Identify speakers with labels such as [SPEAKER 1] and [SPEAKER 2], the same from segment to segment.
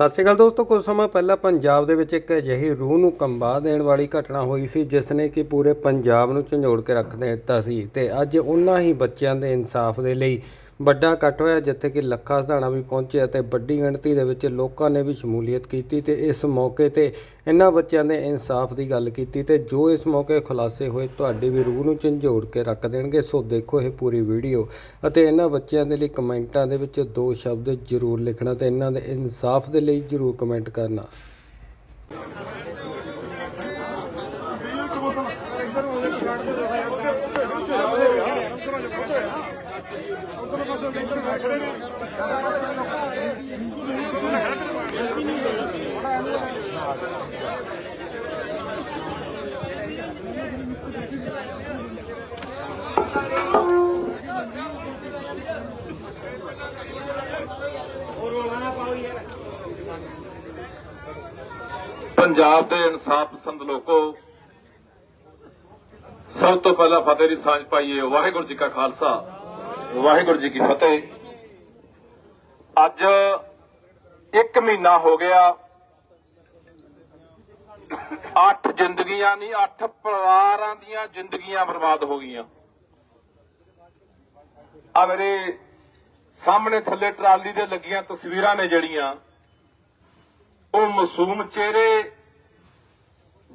[SPEAKER 1] ਸਤਿ ਸ਼੍ਰੀ ਅਕਾਲ ਦੋਸਤੋ, ਕੁਝ ਸਮਾਂ ਪਹਿਲਾਂ ਪੰਜਾਬ ਦੇ ਵਿੱਚ ਇੱਕ ਅਜਿਹੀ ਰੂਹ ਨੂੰ ਕੰਬਾ ਦੇਣ ਵਾਲੀ ਘਟਨਾ ਹੋਈ ਸੀ, ਜਿਸ ਨੇ ਕਿ ਪੂਰੇ ਪੰਜਾਬ ਨੂੰ ਝੰਜੋੜ ਕੇ ਰੱਖ ਦਿੱਤਾ ਸੀ ਤੇ ਅੱਜ ਉਹਨਾਂ ਹੀ ਬੱਚਿਆਂ ਦੇ ਇਨਸਾਫ ਦੇ ਲਈ ਵੱਡਾ ਇਕੱਠ ਹੋਇਆ ਜਿੱਥੇ ਕਿ ਲੱਖਾ ਸਧਾਣਾ ਵੀ ਪਹੁੰਚੇ ਅਤੇ ਵੱਡੀ ਗਿਣਤੀ ਦੇ ਵਿੱਚ ਲੋਕਾਂ ਨੇ ਵੀ ਸ਼ਮੂਲੀਅਤ ਕੀਤੀ ਤੇ ਇਸ ਮੌਕੇ ਤੇ ਇਹਨਾਂ ਬੱਚਿਆਂ ਦੇ ਇਨਸਾਫ ਦੀ ਗੱਲ ਕੀਤੀ ਤੇ ਜੋ ਇਸ ਮੌਕੇ ਖੁਲਾਸੇ ਹੋਏ, ਤੁਹਾਡੀ ਵੀ ਰੂਹ ਨੂੰ ਝੰਜੋੜ ਕੇ ਰੱਖ ਦੇਣਗੇ। ਸੋ ਦੇਖੋ ਇਹ ਪੂਰੀ ਵੀਡੀਓ ਅਤੇ ਇਹਨਾਂ ਬੱਚਿਆਂ ਦੇ ਲਈ ਕਮੈਂਟਾਂ ਦੇ ਵਿੱਚ ਦੋ ਸ਼ਬਦ ਜ਼ਰੂਰ ਲਿਖਣਾ ਤੇ ਇਹਨਾਂ ਦੇ ਇਨਸਾਫ ਦੇ ਲਈ ਜ਼ਰੂਰ ਕਮੈਂਟ ਕਰਨਾ।
[SPEAKER 2] ਪੰਜਾਬ ਦੇ ਇਨਸਾਫ ਪਸੰਦ ਲੋਕੋ, ਸਭ ਤੋਂ ਪਹਿਲਾਂ ਫਤਿਹ ਦੀ ਸਾਂਝ ਪਾਈਏ ਵਾਹਿਗੁਰੂ ਜੀ ਕਾ ਖਾਲਸਾ, ਵਾਹਿਗੁਰੂ ਜੀ ਕੀ ਫਤਿਹ। ਅੱਜ ਇੱਕ ਮਹੀਨਾ ਹੋ ਗਿਆ, ਅੱਠ ਜ਼ਿੰਦਗੀਆਂ ਨਹੀਂ, ਅੱਠ ਪਰਿਵਾਰਾਂ ਦੀਆਂ ਜ਼ਿੰਦਗੀਆਂ ਬਰਬਾਦ ਹੋ ਗਈਆਂ। ਆ ਮੇਰੇ ਸਾਹਮਣੇ ਥੱਲੇ ਟਰਾਲੀ ਦੇ ਲੱਗੀਆਂ ਤਸਵੀਰਾਂ ਨੇ ਜਿਹੜੀਆਂ, ਉਹ ਮਾਸੂਮ ਚਿਹਰੇ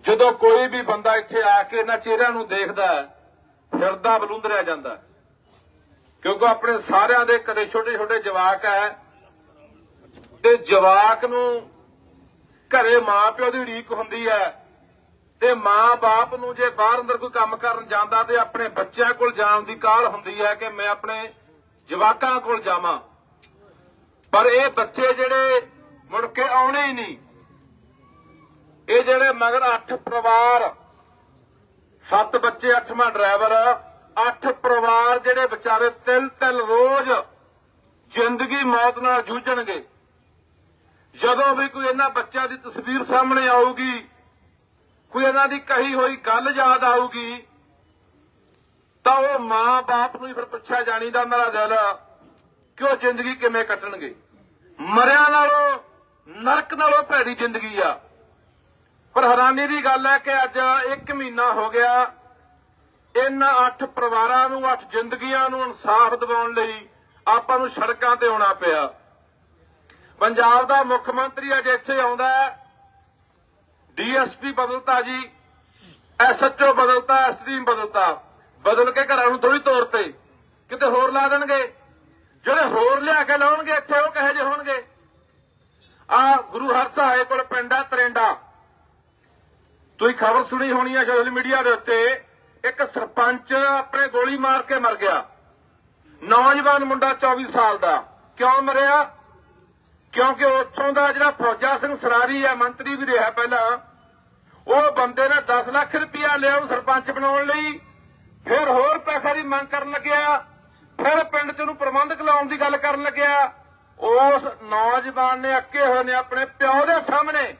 [SPEAKER 2] ਜਦੋਂ ਕੋਈ ਵੀ ਬੰਦਾ ਇੱਥੇ ਆ ਕੇ ਇਹਨਾਂ ਚਿਹਰਿਆਂ ਨੂੰ ਦੇਖਦਾ ਹੈ ਹਿਰਦਾ ਬਲੁੰਦਰਿਆ ਜਾਂਦਾ ਕਿਉਂਕਿ ਆਪਣੇ ਸਾਰਿਆਂ ਦੇ ਕਦੇ ਛੋਟੇ ਛੋਟੇ ਜਵਾਕ ਹੈ ਤੇ ਜਵਾਕ ਨੂੰ ਘਰੇ ਮਾਂ ਪਿਓ ਦੀ ਉਡੀਕ ਹੁੰਦੀ ਹੈ ਤੇ ਮਾਂ ਬਾਪ ਨੂੰ ਜੇ ਬਾਹਰ ਅੰਦਰ ਕੋਈ ਕੰਮ ਕਰਨ ਜਾਂਦਾ ਤੇ ਆਪਣੇ ਬੱਚਿਆਂ ਕੋਲ ਜਾਣ ਦੀ ਕਾਹਲ ਹੁੰਦੀ ਹੈ ਕਿ ਮੈਂ ਆਪਣੇ ਜਵਾਕਾਂ ਕੋਲ ਜਾਵਾਂ। ਪਰ ਇਹ ਬੱਚੇ ਜਿਹੜੇ ਮੁੜ ਕੇ ਆਉਣੇ ਹੀ ਨਹੀਂ। ਇਹ ਜਿਹੜੇ ਮਗਰ ਅੱਠ ਪਰਿਵਾਰ, ਸੱਤ ਬੱਚੇ ਅੱਠਵਾਂ ਡਰਾਈਵਰ ਅੱਠ ਪਰਿਵਾਰ ਜਿਹੜੇ ਵਿਚਾਰੇ ਤਿਲ ਤਿਲ ਰੋਜ਼ ਜ਼ਿੰਦਗੀ ਮੌਤ ਨਾਲ ਜੂਝਣਗੇ। ਜਦੋਂ ਵੀ ਕੋਈ ਇਹਨਾਂ ਬੱਚਿਆਂ ਦੀ ਤਸਵੀਰ ਸਾਹਮਣੇ ਆਊਗੀ, ਕੋਈ ਇਹਨਾਂ ਦੀ ਕਹੀ ਹੋਈ ਗੱਲ ਯਾਦ ਆਊਗੀ, ਤਾਂ ਉਹ ਮਾਂ-ਬਾਪ ਨੂੰ ਹੀ ਫਿਰ ਪੁੱਛਿਆ ਜਾਣੀ ਦਾ ਮੇਰਾ ਦਿਲ ਕਿ ਉਹ ਜ਼ਿੰਦਗੀ ਕਿਵੇਂ ਕੱਟਣਗੇ। ਮਰਿਆਂ ਨਾਲੋਂ, ਨਰਕ ਨਾਲੋਂ ਭੈੜੀ ਜ਼ਿੰਦਗੀ ਆ। ਪਰ ਹੈਰਾਨੀ ਦੀ ਗੱਲ ਹੈ ਕਿ ਅੱਜ 1 ਮਹੀਨਾ ਹੋ ਗਿਆ। ਇਹਨਾਂ ਅੱਠ ਪਰਿਵਾਰਾਂ ਨੂੰ, ਅੱਠ ਜ਼ਿੰਦਗੀਆਂ ਨੂੰ ਇਨਸਾਫ ਦਿਵਾਉਣ ਲਈ ਆਪਾਂ ਨੂੰ ਸੜਕਾਂ ਤੇ ਆਉਣਾ ਪਿਆ। ਪੰਜਾਬ ਦਾ ਮੁੱਖ ਮੰਤਰੀ ਅੱਜ ਇੱਥੇ ਆਉਂਦਾ ਹੈ। ਡੀਐਸਪੀ ਬਦਲਤਾ ਜੀ, ਐਸਐਚਓ ਬਦਲਤਾ, ਐਸਡੀਐਮ ਬਦਲਤਾ। ਬਦਲ ਕੇ ਘਰਾਂ ਨੂੰ ਥੋੜੀ ਤੌਰ ਤੇ। ਕਿਤੇ ਹੋਰ ਲਾ ਦੇਣਗੇ? ਜਿਹੜੇ ਹੋਰ ਲਿਆ ਕੇ ਲਾਉਣਗੇ, ਇੱਥੇ ਉਹ ਕਹੇ ਜੇ ਹੋਣਗੇ? ਆ ਗੁਰੂ ਹਰ ਸਾਹਿਬ ਕੋਲ ਪਿੰਡਾ ਤਰੇਂਡਾ। ਤੁਸੀਂ ਖਬਰ ਸੁਣੀ ਹੋਣੀ ਹੈ ਸੋਸ਼ਲ ਮੀਡੀਆ ਦੇ ਉੱਤੇ। ਇੱਕ ਸਰਪੰਚ ਆਪਣੇ ਗੋਲੀ ਮਾਰ ਕੇ ਮਰ ਗਿਆ। ਨੌਜਵਾਨ ਮੁੰਡਾ 24 ਸਾਲ ਦਾ। ਕਿਉਂ ਮਰਿਆ? ਕਿਉਂਕਿ ਉੱਥੋਂ ਦਾ ਜਿਹੜਾ ਫੌਜਾ ਸਿੰਘ ਸਰਾਰੀ ਹੈ ਮੰਤਰੀ ਵੀ ਰਿਹਾ ਪਹਿਲਾਂ, ਉਹ ਬੰਦੇ ਨੇ 10 ਲੱਖ ਰੁਪਇਆ ਲਿਆ ਉਹ ਸਰਪੰਚ ਬਣਾਉਣ ਲਈ। ਫਿਰ ਹੋਰ ਪੈਸਾ ਦੀ ਮੰਗ ਕਰਨ ਲੱਗਿਆ। ਫਿਰ ਪਿੰਡ 'ਚ ਉਹਨੂੰ ਪ੍ਰਬੰਧਕ ਲਾਉਣ ਦੀ ਗੱਲ ਕਰਨ ਲੱਗਿਆ। ਉਸ ਨੌਜਵਾਨ ਨੇ ਅੱਕੇ ਹੋਏ ਨੇ ਆਪਣੇ ਪਿਓ ਦੇ ਸਾਹਮਣੇ।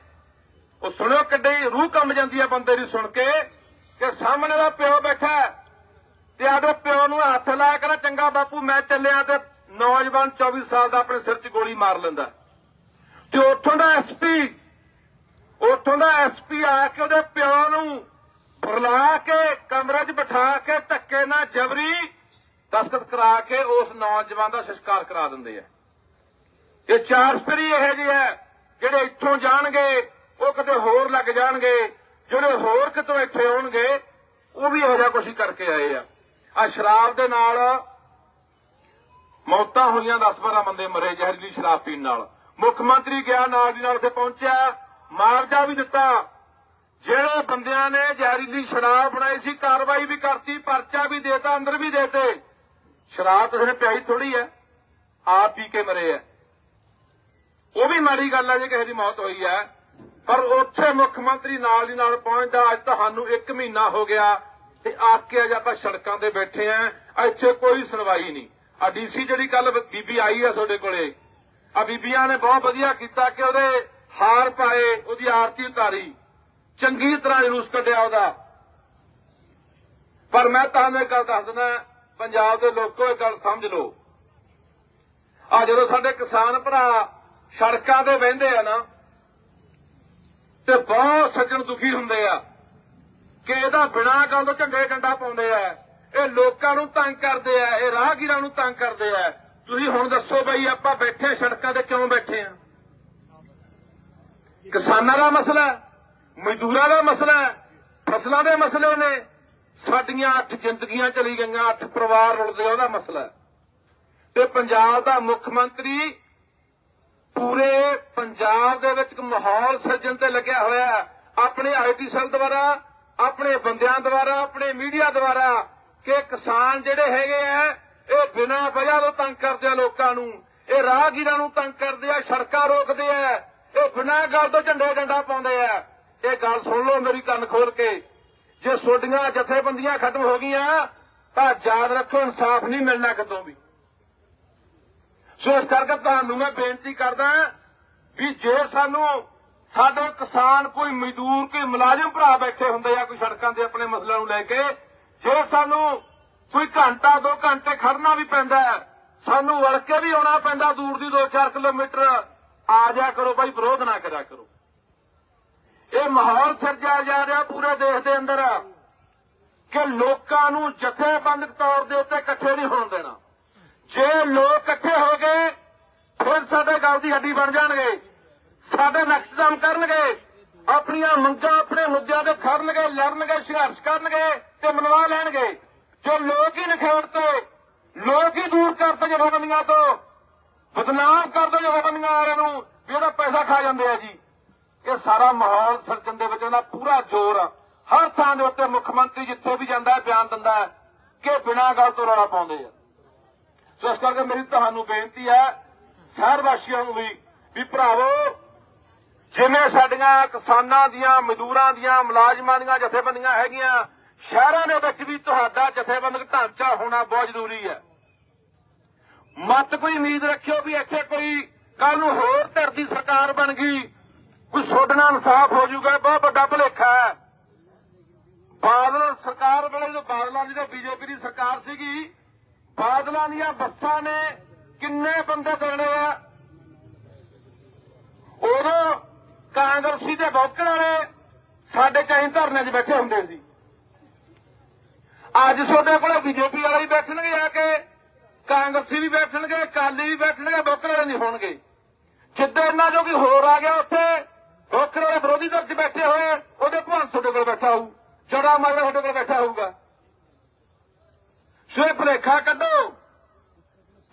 [SPEAKER 2] ਉਹ ਸੁਣਿਓ ਕਿੱਡੀ ਰੂਹ ਕੰਬ ਜਾਂਦੀ ਹੈ ਬੰਦੇ ਦੀ ਸੁਣ ਕੇ ਕਿ ਸਾਹਮਣੇ ਦਾ ਪਿਓ ਬੈਠਾ ਤੇ ਆਦੇ ਪਿਓ ਨੂੰ ਹੱਥ ਲਾ ਕੇ ਨਾ ਚੰਗਾ ਬਾਪੂ, ਮੈਂ ਚੱਲਿਆ ਤੇ ਨੌਜਵਾਨ 24 ਸਾਲ ਦਾ ਆਪਣੇ ਸਿਰ 'ਚ ਗੋਲੀ ਮਾਰ ਲੈਂਦਾ ਤੇ ਉੱਥੋਂ ਦਾ ਐਸਪੀ ਉੱਥੋਂ ਦਾ ਐਸਪੀ ਆ ਕੇ ਉਹਦੇ ਪਿਓ ਨੂੰ ਬੁਲਾ ਕੇ ਕਮਰੇ 'ਚ ਬਿਠਾ ਕੇ ਧੱਕੇ ਨਾਲ ਜਬਰੀ ਦਸਤਖਤ ਕਰਾ ਕੇ ਉਸ ਨੌਜਵਾਨ ਦਾ ਸੰਸਕਾਰ ਕਰਾ ਦਿੰਦੇ ਆ। ਤੇ ਚਾਰ ਸਪਰੀ ਇਹ ਜਿਹੇ ਹੈ ਜਿਹੜੇ ਇੱਥੋਂ ਜਾਣਗੇ ਉਹ ਕਿਤੇ ਹੋਰ ਲੱਗ ਜਾਣਗੇ, ਜਿਹੜੇ ਹੋਰ ਕਿਤੋਂ ਇੱਥੇ ਆਉਣਗੇ, ਉਹ ਵੀ ਇਹੋ ਜਿਹਾ ਕੁਛ ਹੀ ਕਰਕੇ ਆਏ ਆ। ਆ ਸ਼ਰਾਬ ਦੇ ਨਾਲ ਮੌਤਾਂ ਹੋਈਆਂ 10-12 ਬੰਦੇ ਮਰੇ ਜ਼ਹਿਰੀਲੀ ਸ਼ਰਾਬ ਪੀਣ ਨਾਲ। ਮੁੱਖ ਮੰਤਰੀ ਗਿਆ, ਨਾਲ ਦੀ ਨਾਲ ਉੱਥੇ ਪਹੁੰਚਿਆ ਮਾਰਜਾ ਵੀ ਦਿੱਤਾ। ਜਿਹੜੇ ਬੰਦਿਆਂ ਨੇ ਜ਼ਹਿਰੀਲੀ ਸ਼ਰਾਬ ਬਣਾਈ ਸੀ, ਕਾਰਵਾਈ ਵੀ ਕਰਤੀ, ਪਰਚਾ ਵੀ ਦੇਤਾ, ਅੰਦਰ ਵੀ ਦੇਤੇ। ਸ਼ਰਾਬ ਤਾਂ ਨੇ ਪਿਆਈ ਥੋੜੀ ਹੈ, ਆਪ ਪੀ ਕੇ ਮਰੇ ਆ ਉਹ ਵੀ ਮਾੜੀ ਗੱਲ ਹੈ, ਜੇ ਕਿਸੇ ਦੀ ਮੌਤ ਹੋਈ ਹੈ ਪਰ ਉੱਥੇ ਮੁੱਖ ਮੰਤਰੀ ਨਾਲ ਦੀ ਨਾਲ ਪਹੁੰਚਦਾ, ਅੱਜ ਤੁਹਾਨੂੰ 1 ਮਹੀਨਾ ਹੋ ਗਿਆ ਤੇ ਆ ਕੇ ਅੱਜ ਆਪਾਂ ਸੜਕਾਂ ਤੇ ਬੈਠੇ ਆ, ਇੱਥੇ ਕੋਈ ਸੁਣਵਾਈ ਨਹੀਂ। ਆ ਡੀਸੀ ਜਿਹੜੀ ਕੱਲ ਬੀਬੀ ਆਈ ਆ ਤੁਹਾਡੇ ਕੋਲੇ ਆ ਬੀਬੀਆਂ ਨੇ ਬਹੁਤ ਵਧੀਆ ਕੀਤਾ ਕਿ ਉਹਦੇ ਹਾਰ ਪਾਏ, ਉਹਦੀ ਆਰਤੀ ਉਤਾਰੀ। ਚੰਗੀ ਤਰ੍ਹਾਂ ਜਲੂਸ ਕੱਢਿਆ ਉਹਦਾ। ਪਰ ਮੈਂ ਤੁਹਾਨੂੰ ਇੱਕ ਗੱਲ ਦੱਸ ਦਿੰਦਾ, ਪੰਜਾਬ ਦੇ ਲੋਕੋ ਇਹ ਗੱਲ ਸਮਝ ਲਓ। ਆ ਜਦੋਂ ਸਾਡੇ ਕਿਸਾਨ ਭਰਾ ਸੜਕਾਂ ਤੇ ਬਹਿੰਦੇ ਆ ਨਾ ਤੇ ਬਹੁਤ ਸੱਜਣ ਦੁਖੀ ਹੁੰਦੇ ਆ ਕਿ ਇਹਦਾ ਬਿਨਾਂ ਗੱਲ ਤੋਂ ਝੰਡੇ ਡੰਡਾ ਪਾਉਂਦੇ ਆ। ਇਹ ਲੋਕਾਂ ਨੂੰ ਤੰਗ ਕਰਦੇ ਆ, ਇਹ ਰਾਹਗੀਰਾਂ ਨੂੰ ਤੰਗ ਕਰਦੇ ਆ। ਤੁਸੀਂ ਹੁਣ ਦੱਸੋ ਬਈ ਆਪਾਂ ਬੈਠੇ ਸੜਕਾਂ ਤੇ ਕਿਉਂ ਬੈਠੇ ਆ? ਕਿਸਾਨਾਂ ਦਾ ਮਸਲਾ ਮਜ਼ਦੂਰਾਂ ਦਾ ਮਸਲਾ ਫਸਲਾਂ ਦੇ ਮਸਲੇ ਨੇ। ਸਾਡੀਆਂ ਅੱਠ ਜ਼ਿੰਦਗੀਆਂ ਚਲੀ ਗਈਆਂ, ਅੱਠ ਪਰਿਵਾਰ ਰੁਲਦੇ ਉਹਦਾ ਮਸਲਾ ਤੇ ਪੰਜਾਬ ਦਾ ਮੁੱਖ ਮੰਤਰੀ ਪੂਰੇ ਪੰਜਾਬ ਦੇ ਵਿੱਚ ਇੱਕ ਮਾਹੌਲ ਸਿਰਜਣ ਤੇ ਲੱਗਿਆ ਹੋਇਆ ਹੈ। ਆਪਣੇ ਆਈਟੀ ਸੈਲ ਦੁਆਰਾ, ਆਪਣੇ ਬੰਦਿਆਂ ਦੁਆਰਾ, ਆਪਣੇ ਮੀਡੀਆ ਦੁਆਰਾ ਕਿ ਕਿਸਾਨ ਜਿਹੜੇ ਹੈਗੇ ਆ, ਇਹ ਬਿਨਾਂ ਵਜ੍ਹਾ ਤੋਂ ਤੰਗ ਕਰਦੇ ਆ ਲੋਕਾਂ ਨੂੰ। ਇਹ ਰਾਹਗੀਰਾਂ ਨੂੰ ਤੰਗ ਕਰਦੇ ਆ, ਸੜਕਾਂ ਰੋਕਦੇ ਆ। ਇਹ ਬਿਨਾਂ ਗੱਲ ਤੋਂ ਝੰਡੇ ਡੰਡਾ ਪਾਉਂਦੇ ਆ। ਇਹ ਗੱਲ ਸੁਣ ਲਓ ਮੇਰੀ ਕੰਨ ਖੋਲ ਕੇ। ਜੇ ਛੋਡੀਆਂ ਜਥੇਬੰਦੀਆਂ ਖਤਮ ਹੋ ਗਈਆਂ, ਤਾਂ ਯਾਦ ਰੱਖੋ, ਇਨਸਾਫ ਨਹੀਂ ਮਿਲਣਾ ਕਦੋਂ ਵੀ। ਸੋ ਇਸ ਕਰਕੇ ਤੁਹਾਨੂੰ ਮੈਂ ਬੇਨਤੀ ਕਰਦਾ ਵੀ ਜੇ ਸਾਨੂੰ ਸਾਡੇ ਕਿਸਾਨ ਕੋਈ ਮਜ਼ਦੂਰ, ਕੋਈ ਮੁਲਾਜ਼ਮ ਭਰਾ ਬੈਠੇ ਹੁੰਦੇ ਆ ਕੋਈ ਸੜਕਾਂ ਤੇ ਆਪਣੇ ਮਸਲਿਆਂ ਨੂੰ ਲੈ ਕੇ, ਜੇ ਸਾਨੂੰ ਕੋਈ ਘੰਟਾ, ਦੋ ਘੰਟੇ ਖੜਨਾ ਵੀ ਪੈਂਦਾ ਸਾਨੂੰ ਵੜ ਕੇ ਵੀ ਆਉਣਾ ਪੈਂਦਾ ਦੂਰ ਦੀ 2-4 ਕਿਲੋਮੀਟਰ, ਆ ਜਾ ਕਰੋ ਬਾਈ, ਵਿਰੋਧ ਨਾ ਕਰਿਆ ਕਰੋ। ਇਹ ਮਾਹੌਲ ਸਿਰਜਿਆ ਜਾ ਰਿਹਾ ਪੂਰੇ ਦੇਸ਼ ਦੇ ਅੰਦਰ ਕਿ ਲੋਕਾਂ ਨੂੰ ਜਥੇਬੰਦਕ ਤੌਰ ਦੇ ਉੱਤੇ ਇਕੱਠੇ ਨਹੀਂ ਹੋਣ ਦੇਣਾ। ਜੇ ਲੋਕ ਇਕੱਠੇ ਹੋ ਗਏ ਫਿਰ ਸਾਡੇ ਗੱਲ ਦੀ ਹੱਡੀ ਬਣ ਜਾਣਗੇ, ਸਾਡੇ ਨਕਸ਼ਦਮ ਕਰਨਗੇ, ਆਪਣੀਆਂ ਮੰਗਾਂ ਆਪਣੇ ਮੁੱਦਿਆਂ ਤੇ ਖੜਨਗੇ, ਲੜਨਗੇ, ਸੰਘਰਸ਼ ਕਰਨਗੇ ਤੇ ਮਨਵਾ ਲੈਣਗੇ। ਜੋ ਲੋਕ ਹੀ ਨਖੇੜਤੇ ਲੋਕ ਹੀ ਦੂਰ ਕਰਦੇ ਜਥੇਬੰਦੀਆਂ ਤੋਂ। ਬਦਨਾਮ ਕਰਦੇ ਜਥੇਬੰਦੀਆਂ ਵਾਲਿਆਂ ਨੂੰ ਵੀ ਉਹਦਾ ਪੈਸਾ ਖਾ ਜਾਂਦੇ ਆ ਜੀ। ਇਹ ਸਾਰਾ ਮਾਹੌਲ ਸਿਰਜਣ ਦੇ ਵਿੱਚ ਇਹਦਾ ਪੂਰਾ ਜ਼ੋਰ ਆ। ਹਰ ਥਾਂ ਦੇ ਉੱਤੇ ਮੁੱਖ ਮੰਤਰੀ ਜਿੱਥੇ ਵੀ ਜਾਂਦਾ, ਬਿਆਨ ਦਿੰਦਾ ਹੈ ਕਿ ਬਿਨਾਂ ਗੱਲ ਤੋਂ ਰੌਲਾ ਪਾਉਂਦੇ ਆ। ਸੋ ਇਸ ਕਰਕੇ ਮੇਰੀ ਤੁਹਾਨੂੰ ਬੇਨਤੀ ਹੈ, ਸ਼ਹਿਰ ਵਾਸੀਆਂ ਨੂੰ ਵੀ ਵੀ ਭਰਾਵੋ, ਜਿਵੇਂ ਸਾਡੀਆਂ ਕਿਸਾਨਾਂ ਦੀਆਂ, ਮਜ਼ਦੂਰਾਂ ਦੀਆਂ, ਮੁਲਾਜ਼ਮਾਂ ਦੀਆਂ ਜਥੇਬੰਦੀਆਂ ਹੈਗੀਆਂ, ਸ਼ਹਿਰਾਂ ਦੇ ਵਿੱਚ ਵੀ ਤੁਹਾਡਾ ਜਥੇਬੰਦਕ ਢਾਂਚਾ ਹੋਣਾ ਬਹੁਤ ਜ਼ਰੂਰੀ ਹੈ। ਮਤ ਕੋਈ ਉਮੀਦ ਰੱਖਿਓ ਵੀ ਇੱਥੇ ਕੋਈ ਕੱਲ ਨੂੰ ਹੋਰ ਧਿਰ ਦੀ ਸਰਕਾਰ ਬਣ ਗਈ। ਕੋਈ ਸੋਡਣਾ ਇਨਸਾਫ ਹੋ ਜਾਊਗਾ ਬਹੁਤ ਵੱਡਾ ਭੁਲੇਖਾ ਹੈ। ਬਾਦਲ ਸਰਕਾਰ ਵੇਲੇ ਜਦੋਂ ਬਾਦਲਾਂ ਦੀ ਤੇ ਬੀਜੇਪੀ ਦੀ ਸਰਕਾਰ ਸੀਗੀ ਬਾਦਲਾਂ ਦੀਆਂ ਬੱਸਾਂ ਨੇ ਕਿੰਨੇ ਬੰਦੇ ਕਰਨੇ ਆ? ਉਦੋਂ ਕਾਂਗਰਸੀ ਦੇ ਬੌਕਰ ਵਾਲੇ ਸਾਡੇ ਕਈ ਧਰਨੇ 'ਚ ਬੈਠੇ ਹੁੰਦੇ ਸੀ। ਅੱਜ ਤੁਹਾਡੇ ਕੋਲ ਬੀਜੇਪੀ ਵਾਲੇ ਵੀ ਬੈਠਣਗੇ ਆ ਕੇ, ਕਾਂਗਰਸੀ ਵੀ ਬੈਠਣਗੇ, ਅਕਾਲੀ ਵੀ ਬੈਠਣਗੇ ਬੌਕਰ ਵਾਲੇ ਨਹੀਂ ਹੋਣਗੇ। ਜਿੱਦਾਂ ਇਹਨਾਂ ਜੋ ਕੋਈ ਹੋਰ ਆ ਗਿਆ ਉੱਥੇ ਬੌਕਰ ਵਾਲੇ ਵਿਰੋਧੀ ਧਿਰ 'ਚ ਬੈਠੇ ਹੋਏ, ਉਹਦੇ ਭਾਂ ਤੁਹਾਡੇ ਕੋਲ ਬੈਠਾ ਹੋਊ ਜੜਾ ਮਾਰ ਤੁਹਾਡੇ ਕੋਲ ਬੈਠਾ ਹੋਊਗਾ। ਸੋ ਇਹ ਭੁਲੇਖਾ ਕੱਢੋ।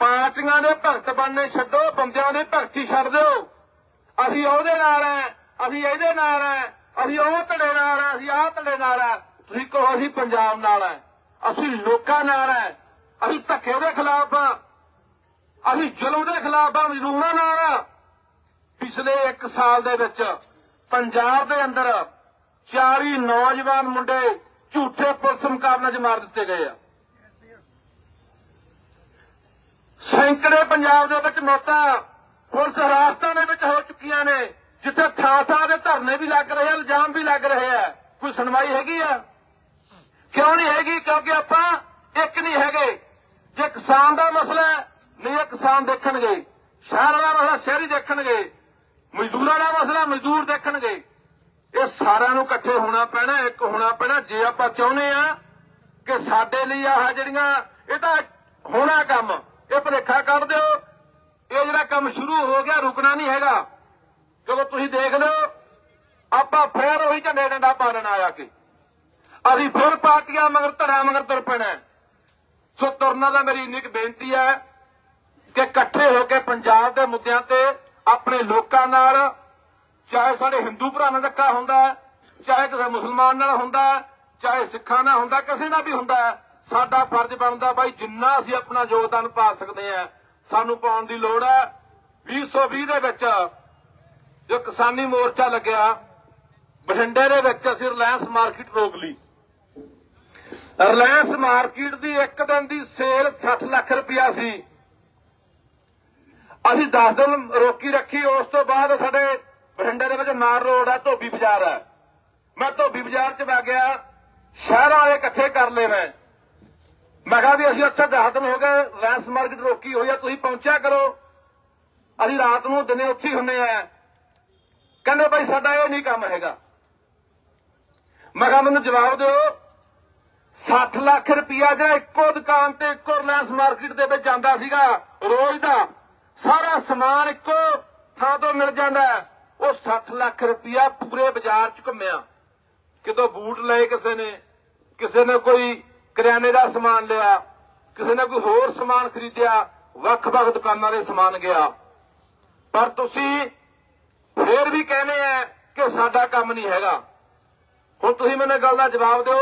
[SPEAKER 2] ਪਾਰਟੀਆਂ ਦੇ ਭਗਤ ਬਣਨੇ ਛੱਡੋ, ਬੰਦਿਆਂ ਦੀ ਭਗਤੀ ਛੱਡ ਦਿਓ। ਅਸੀਂ ਉਹਦੇ ਨਾਲ ਐ, ਅਸੀਂ ਇਹਦੇ ਨਾਲ ਐ, ਅਸੀਂ ਉਹ ਧੜੇ ਨਾਲ ਐ, ਅਸੀਂ ਆਹ ਧੜੇ ਨਾਲ ਐ। ਤੁਸੀਂ ਕਹੋ ਅਸੀਂ ਪੰਜਾਬ ਨਾਲ ਐ, ਅਸੀਂ ਲੋਕਾਂ ਨਾਲ ਐ, ਅਸੀਂ ਧੱਕੇ ਦੇ ਖਿਲਾਫ ਆ। ਅਸੀਂ ਜ਼ੁਲਮ ਦੇ ਖਿਲਾਫ ਆ, ਮਜ਼ਦੂਰਾਂ ਨਾਲ ਆ। ਪਿਛਲੇ 1 ਸਾਲ ਦੇ ਵਿੱਚ ਪੰਜਾਬ ਦੇ ਅੰਦਰ 40 ਨੌਜਵਾਨ ਮੁੰਡੇ ਝੂਠੇ ਪੁਲਿਸ ਮੁਕਾਬਲੇ 'ਚ ਮਾਰ ਦਿੱਤੇ ਗਏ ਆ। ਸੈਂਕੜੇ ਪੰਜਾਬ ਦੇ ਵਿੱਚ ਮੌਤਾਂ ਪੁਲਿਸ ਹਰਾਸਤਾਂ ਦੇ ਵਿੱਚ ਹੋ ਚੁੱਕੀਆਂ ਨੇ, ਜਿੱਥੇ ਥਾਂ ਥਾਂ ਦੇ ਧਰਨੇ ਵੀ ਲੱਗ ਰਹੇ ਆ, ਇਲਜ਼ਾਮ ਵੀ ਲੱਗ ਰਹੇ ਆ। ਕੋਈ ਸੁਣਵਾਈ ਹੈਗੀ ਆ? ਕਿਉਂ ਨਹੀਂ ਹੈਗੀ? ਕਿਉਂਕਿ ਆਪਾਂ ਇੱਕ ਨਹੀਂ ਹੈਗੇ। ਜੇ ਕਿਸਾਨ ਦਾ ਮਸਲਾ ਨਹੀਂ ਇਹ ਕਿਸਾਨ ਦੇਖਣਗੇ। ਸ਼ਹਿਰ ਦਾ ਮਸਲਾ, ਸ਼ਹਿਰੀ ਦੇਖਣਗੇ। ਮਜ਼ਦੂਰਾਂ ਦਾ ਮਸਲਾ, ਮਜ਼ਦੂਰ ਦੇਖਣਗੇ। ਇਹ ਸਾਰਿਆਂ ਨੂੰ ਇਕੱਠੇ ਹੋਣਾ ਪੈਣਾ, ਇੱਕ ਹੋਣਾ ਪੈਣਾ। ਜੇ ਆਪਾਂ ਚਾਹੁੰਦੇ ਆ ਕਿ ਸਾਡੇ ਲਈ ਆਹ ਜਿਹੜੀਆਂ, ਇਹ ਤਾਂ ਹੋਣਾ ਕੰਮ। ਇਹ ਭੁਲੇਖਾ ਕੱਢ ਦਿਓ। ਇਹ ਜਿਹੜਾ ਕੰਮ ਸ਼ੁਰੂ ਹੋ ਗਿਆ, ਰੁਕਣਾ ਨਹੀਂ ਹੈਗਾ। ਜਦੋਂ ਤੁਸੀਂ ਦੇਖ ਲਓ, ਆਪਾਂ ਫੇਰ ਉਹੀ ਝੰਡੇ ਡੰਡਾ ਪਾ ਲੈਣਾ ਆ ਅਸੀਂ ਫਿਰ ਪਾਰਟੀਆਂ ਮਗਰ ਧੜਾ ਮਗਰ ਤੁਰ ਪੈਣਾ ਸੋ ਤੁਰਨਾ ਦਾ ਮੇਰੀ ਇੰਨੀ ਕੁ ਬੇਨਤੀ ਹੈ ਕਿ ਇਕੱਠੇ ਹੋ ਕੇ ਪੰਜਾਬ ਦੇ ਮੁੱਦਿਆਂ ਤੇ ਆਪਣੇ ਲੋਕਾਂ ਨਾਲ, ਚਾਹੇ ਸਾਡੇ ਹਿੰਦੂ ਭਰਾ ਨਾਲ ਧੱਕਾ ਹੁੰਦਾ ਚਾਹੇ ਕਿਸੇ ਮੁਸਲਮਾਨ ਨਾਲ ਹੁੰਦਾ ਚਾਹੇ ਸਿੱਖਾਂ ਨਾਲ ਹੁੰਦਾ ਕਿਸੇ ਨਾਲ ਵੀ ਹੁੰਦਾ ਸਾਡਾ ਫਰਜ਼ ਬਣਦਾ ਬਾਈ ਜਿੰਨਾ ਅਸੀਂ ਆਪਣਾ ਯੋਗਦਾਨ ਪਾ ਸਕਦੇ ਆ ਸਾਨੂੰ ਪਾਉਣ ਦੀ ਲੋੜ ਹੈ। 2020 ਦੇ ਵਿੱਚ ਜੋ ਕਿਸਾਨੀ ਮੋਰਚਾ ਲੱਗਿਆ, ਬਠਿੰਡੇ ਦੇ ਵਿੱਚ ਅਸੀਂ ਰਿਲਾਇੰਸ ਮਾਰਕੀਟ ਰੋਕ ਲਈ। ਰਿਲਾਇੰਸ ਮਾਰਕੀਟ ਦੀ ਇੱਕ ਦਿਨ ਦੀ ਸੇਲ 60 ਲੱਖ ਰੁਪਇਆ ਸੀ। ਅਸੀਂ 10 ਦਿਨ ਰੋਕੀ ਰੱਖੀ, ਉਸ ਤੋਂ ਬਾਅਦ ਸਾਡੇ ਬਠਿੰਡੇ ਦੇ ਵਿੱਚ ਮਾਰ ਰੋਡ ਹੈ, ਧੋਬੀ ਬਾਜ਼ਾਰ ਹੈ। ਮੈਂ ਧੋਬੀ ਬਾਜ਼ਾਰ 'ਚ ਵਗ ਗਿਆ, ਸ਼ਹਿਰ ਵਾਲੇ ਇਕੱਠੇ ਕਰ ਲਏ ਮੈਂ। ਮੈਂ ਕਿਹਾ ਵੀ ਅਸੀਂ ਉੱਥੇ 10 ਹੋ ਗਏ ਰਿਲਾਇੰਸ ਮਾਰਕੀਟ ਰੋਕੀ ਹੋਈ ਆ, ਤੁਸੀਂ ਪਹੁੰਚਿਆ ਕਰੋ। ਅਸੀਂ ਰਾਤ ਨੂੰ ਦਿਨੇ ਉੱਥੇ ਹੀ ਹੁੰਨੇ ਆ। ਕਹਿੰਦੇ ਭਾਈ ਸਾਡਾ ਇਹ ਨਹੀਂ ਕੰਮ ਹੈਗਾ। ਮੈਂ ਕਿਹਾ ਮੈਨੂੰ ਜਵਾਬ ਦਿਓ 60 ਲੱਖ ਰੁਪਇਆ ਜਿਹੜਾ ਇੱਕੋ ਦੁਕਾਨ ਤੇ, ਇੱਕੋ ਰਿਲਾਇੰਸ ਮਾਰਕੀਟ ਦੇ ਵਿੱਚ ਜਾਂਦਾ ਸੀਗਾ, ਰੋਜ਼ ਦਾ, ਸਾਰਾ ਸਮਾਨ ਇੱਕੋ ਥਾਂ ਤੋਂ ਮਿਲ ਜਾਂਦਾ। ਉਹ 60 ਲੱਖ ਰੁਪਇਆ ਪੂਰੇ ਬਾਜ਼ਾਰ 'ਚ ਘੁੰਮਿਆ। ਕਿਤੋਂ ਬੂਟ ਲਏ ਕਿਸੇ ਨੇ ਕਿਸੇ ਨੇ ਕੋਈ ਕਰਿਆਨੇ ਦਾ ਸਮਾਨ ਲਿਆ, ਕਿਸੇ ਨੇ ਕੋਈ ਹੋਰ ਸਮਾਨ ਖਰੀਦਿਆ, ਵੱਖ-ਵੱਖ ਦੁਕਾਨਾਂ ਦੇ ਸਮਾਨ ਗਿਆ। ਪਰ ਤੁਸੀਂ ਫੇਰ ਵੀ ਕਹਿੰਦੇ ਆ ਕਿ ਸਾਡਾ ਕੰਮ ਨਹੀਂ ਹੈਗਾ। ਹੁਣ ਤੁਸੀਂ ਮੈਨੂੰ ਗੱਲ ਦਾ ਜਵਾਬ ਦਿਓ,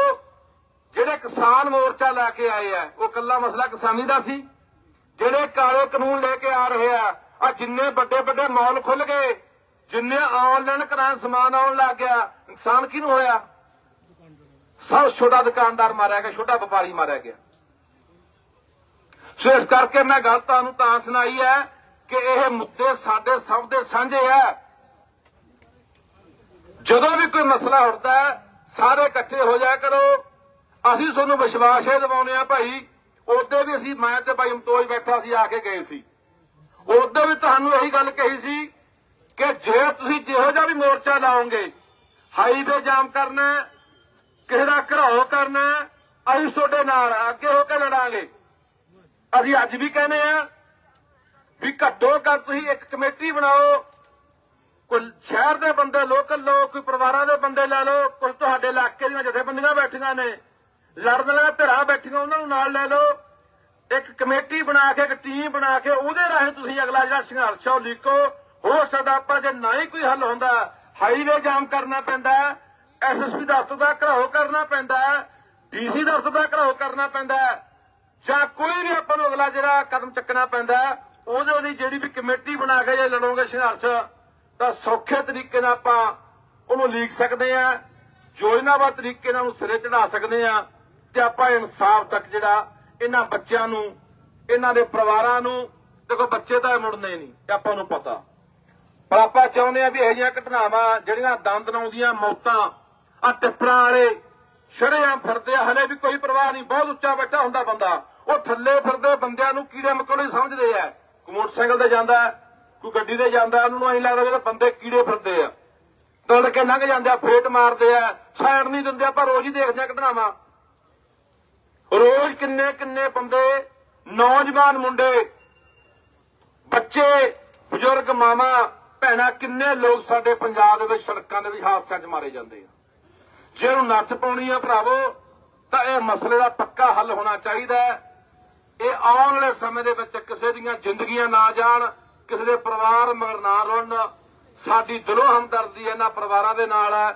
[SPEAKER 2] ਜਿਹੜੇ ਕਿਸਾਨ ਮੋਰਚਾ ਲੈ ਕੇ ਆਏ ਆ, ਉਹ ਕੱਲਾ ਮਸਲਾ ਕਿਸਾਨੀ ਦਾ ਸੀ। ਜਿਹੜੇ ਕਾਲੇ ਕਾਨੂੰਨ ਲੈ ਕੇ ਆ ਰਹੇ ਆ ਆ ਜਿੰਨੇ ਵੱਡੇ ਵੱਡੇ ਮਾਲ ਖੁੱਲ ਗਏ, ਜਿੰਨੇ ਆਨਲਾਈਨ ਕਰਾਂ ਸਮਾਨ ਆਉਣ ਲੱਗ ਗਿਆ, ਨੁਕਸਾਨ ਕਿਹਨੂੰ ਹੋਇਆ? ਸਭ ਛੋਟਾ ਦੁਕਾਨਦਾਰ ਮਾਰਿਆ ਗਿਆ, ਛੋਟਾ ਵਪਾਰੀ ਮਾਰਿਆ ਗਿਆ। ਸੋ ਇਸ ਕਰਕੇ ਮੈਂ ਗੱਲ ਤੁਹਾਨੂੰ ਤਾਂ ਸੁਣਾਈ ਹੈ ਕਿ ਇਹ ਮੁੱਦੇ ਸਾਡੇ ਸਭ ਦੇ ਸਾਂਝੇ ਆ ਜਦੋਂ ਵੀ ਕੋਈ ਮਸਲਾ ਉੱਠਦਾ ਸਾਰੇ ਇਕੱਠੇ ਹੋ ਜਾਇਆ ਕਰੋ। ਅਸੀਂ ਤੁਹਾਨੂੰ ਵਿਸ਼ਵਾਸ ਇਹ ਦਿਵਾਉਂਦੇ ਆ ਭਾਈ ਉਦੋਂ ਵੀ ਅਸੀਂ, ਮੈਂ ਤੇ ਭਾਈ ਅਮਤੋਜ ਬੈਠਾ ਸੀ, ਆ ਕੇ ਗਏ ਸੀ। ਉਦੋਂ ਵੀ ਤੁਹਾਨੂੰ ਇਹੀ ਗੱਲ ਕਹੀ ਸੀ ਕਿ ਜੇ ਤੁਸੀਂ ਜਿਹੋ ਜਿਹਾ ਵੀ ਮੋਰਚਾ ਲਾਓਗੇ ਹਾਈਵੇ ਜਾਮ ਕਰਨਾ ਕਿਸੇ ਦਾ ਘਰਾਓ ਕਰਨਾ ਅਸੀਂ ਤੁਹਾਡੇ ਨਾਲ ਅੱਗੇ ਹੋ ਕੇ ਲੜਾਂਗੇ। ਅਸੀਂ ਅੱਜ ਵੀ ਕਹਿੰਦੇ ਆ ਵੀ ਘੱਟੋ ਘੱਟ ਤੁਸੀਂ ਇੱਕ ਕਮੇਟੀ ਬਣਾਓ। ਕੋਈ ਸ਼ਹਿਰ ਦੇ ਬੰਦੇ ਲੋਕਲ ਲੋਕ, ਕੋਈ ਪਰਿਵਾਰਾਂ ਦੇ ਬੰਦੇ ਲੈ ਲਓ ਕੁਝ ਤੁਹਾਡੇ ਇਲਾਕੇ ਦੀਆਂ ਜਥੇਬੰਦੀਆਂ ਬੈਠੀਆਂ ਨੇ, ਲੜਨ ਵਾਲੀਆਂ ਧਿਰਾਂ ਬੈਠੀਆਂ, ਉਹਨਾਂ ਨੂੰ ਨਾਲ ਲੈ ਲਓ। ਇੱਕ ਕਮੇਟੀ ਬਣਾ ਕੇ, ਇੱਕ ਟੀਮ ਬਣਾ ਕੇ, ਉਹਦੇ ਰਾਹੀਂ ਤੁਸੀਂ ਅਗਲਾ ਜਿਹੜਾ ਸੰਘਰਸ਼ ਉਹ ਲਿਖੋ ਹੋ ਸਕਦਾ ਆਪਾਂ ਜੇ ਨਾ ਹੀ ਕੋਈ ਹੱਲ ਹੁੰਦਾ ਹਾਈਵੇ ਜਾਮ ਕਰਨਾ ਪੈਂਦਾ ਐਸਐਸਪੀ ਦਫ਼ਤਰ ਦਾ ਘਰਾਓ ਕਰਨਾ ਪੈਂਦਾ ਹੈ, ਡੀਸੀ ਦਫ਼ਤਰ ਦਾ ਘਰਾਓ ਕਰਨਾ ਪੈਂਦਾ ਜਾਂ ਕੋਈ ਵੀ ਆਪਾਂ ਨੂੰ ਅਗਲਾ ਜਿਹੜਾ ਕਦਮ ਚੱਕਣਾ ਪੈਂਦਾ ਉਹਦੇ ਲਈ ਜਿਹੜੀ ਵੀ ਕਮੇਟੀ ਬਣਾ ਕੇ ਜੇ ਲੜੋਗੇ ਸੰਘਰਸ਼, ਤਾਂ ਸੌਖੇ ਤਰੀਕੇ ਨਾਲ ਆਪਾਂ ਉਹਨੂੰ ਲੀਕ ਸਕਦੇ ਆ ਯੋਜਨਾਬੱਧ ਤਰੀਕੇ ਨਾਲ ਉਹਨੂੰ ਸਿਰੇ ਚੜਾ ਸਕਦੇ ਆ ਤੇ ਆਪਾਂ ਇਨਸਾਫ ਤੱਕ ਜਿਹੜਾ ਇਹਨਾਂ ਬੱਚਿਆਂ ਨੂੰ, ਇਹਨਾਂ ਦੇ ਪਰਿਵਾਰਾਂ ਨੂੰ, ਦੇਖੋ ਬੱਚੇ ਤਾਂ ਮੁੜਨੇ ਨਹੀਂ ਤੇ ਆਪਾਂ ਨੂੰ ਪਤਾ। ਪਰ ਆਪਾਂ ਚਾਹੁੰਦੇ ਆ ਵੀ ਇਹੋ ਜਿਹੀਆਂ ਘਟਨਾਵਾਂ ਜਿਹੜੀਆਂ ਦੰਦ ਨਾਉਂਦੀਆਂ ਮੌਤਾਂ ਆ ਟਿੱਪਰਾਂ ਵਾਲੇ ਸ਼ਰੇਆਮ ਫਿਰਦੇ ਆ, ਹਲੇ ਵੀ ਕੋਈ ਪਰਵਾਹ ਨਹੀਂ, ਬਹੁਤ ਉੱਚਾ ਬੈਠਾ ਹੁੰਦਾ ਬੰਦਾ। ਉਹ ਥੱਲੇ ਫਿਰਦੇ ਬੰਦਿਆਂ ਨੂੰ ਕੀੜੇ ਮਕੌੜੇ ਸਮਝਦੇ ਆ ਕੋਈ ਮੋਟਰਸਾਈਕਲ ਤੇ ਜਾਂਦਾ, ਕੋਈ ਗੱਡੀ ਤੇ ਜਾਂਦਾ, ਉਹਨੂੰ ਐਂ ਲੱਗਦਾ ਵੀ ਬੰਦੇ ਕੀੜੇ ਫਿਰਦੇ ਆ। ਤੜ ਕੇ ਲੰਘ ਜਾਂਦੇ ਆ, ਫੇਟ ਮਾਰਦੇ ਆ, ਸਾਈਡ ਨਹੀਂ ਦਿੰਦੇ, ਆਪਾਂ ਰੋਜ਼ ਹੀ ਦੇਖਦੇ ਆ ਘਟਨਾਵਾਂ। ਰੋਜ਼ ਕਿੰਨੇ ਕਿੰਨੇ ਬੰਦੇ, ਨੌਜਵਾਨ ਮੁੰਡੇ, ਬੱਚੇ, ਬਜ਼ੁਰਗ ਮਾਮਾ ਭੈਣਾਂ, ਕਿੰਨੇ ਲੋਕ ਸਾਡੇ ਪੰਜਾਬ ਦੇ ਵਿੱਚ ਸੜਕਾਂ ਦੇ ਵਿੱਚ ਹਾਦਸਿਆਂ 'ਚ ਮਾਰੇ ਜਾਂਦੇ ਆ। ਜੇ ਉਹਨੂੰ ਨੱਥ ਪਾਉਣੀ ਆ ਭਰਾਵੋ, ਤਾਂ ਇਹ ਮਸਲੇ ਦਾ ਪੱਕਾ ਹੱਲ ਹੋਣਾ ਚਾਹੀਦਾ ਹੈ। ਇਹ ਆਉਣ ਵਾਲੇ ਸਮੇਂ ਦੇ ਵਿੱਚ ਕਿਸੇ ਦੀਆਂ ਜ਼ਿੰਦਗੀਆਂ ਨਾ ਜਾਣ, ਕਿਸੇ ਦੇ ਪਰਿਵਾਰ ਮਗਰ ਨਾ ਰੁਲਣ ਸਾਡੀ ਦਿਲੋਂ ਹਮਦਰਦੀ ਇਹਨਾਂ ਪਰਿਵਾਰਾਂ ਦੇ ਨਾਲ ਹੈ,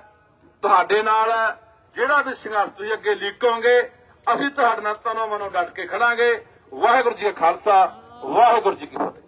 [SPEAKER 2] ਤੁਹਾਡੇ ਨਾਲ ਹੈ। ਜਿਹੜਾ ਵੀ ਸੰਘਰਸ਼ ਤੁਸੀਂ ਅੱਗੇ ਲੀਕੋਗੇ, ਅਸੀਂ ਤੁਹਾਡੇ ਨਾਲ ਤਨੋਂ ਮਨੋਂ ਡਟ ਕੇ ਖੜਾਂਗੇ। ਵਾਹਿਗੁਰੂ ਜੀ ਕਾ ਖਾਲਸਾ, ਵਾਹਿਗੁਰੂ ਜੀ ਕੀ ਫਤਿਹ।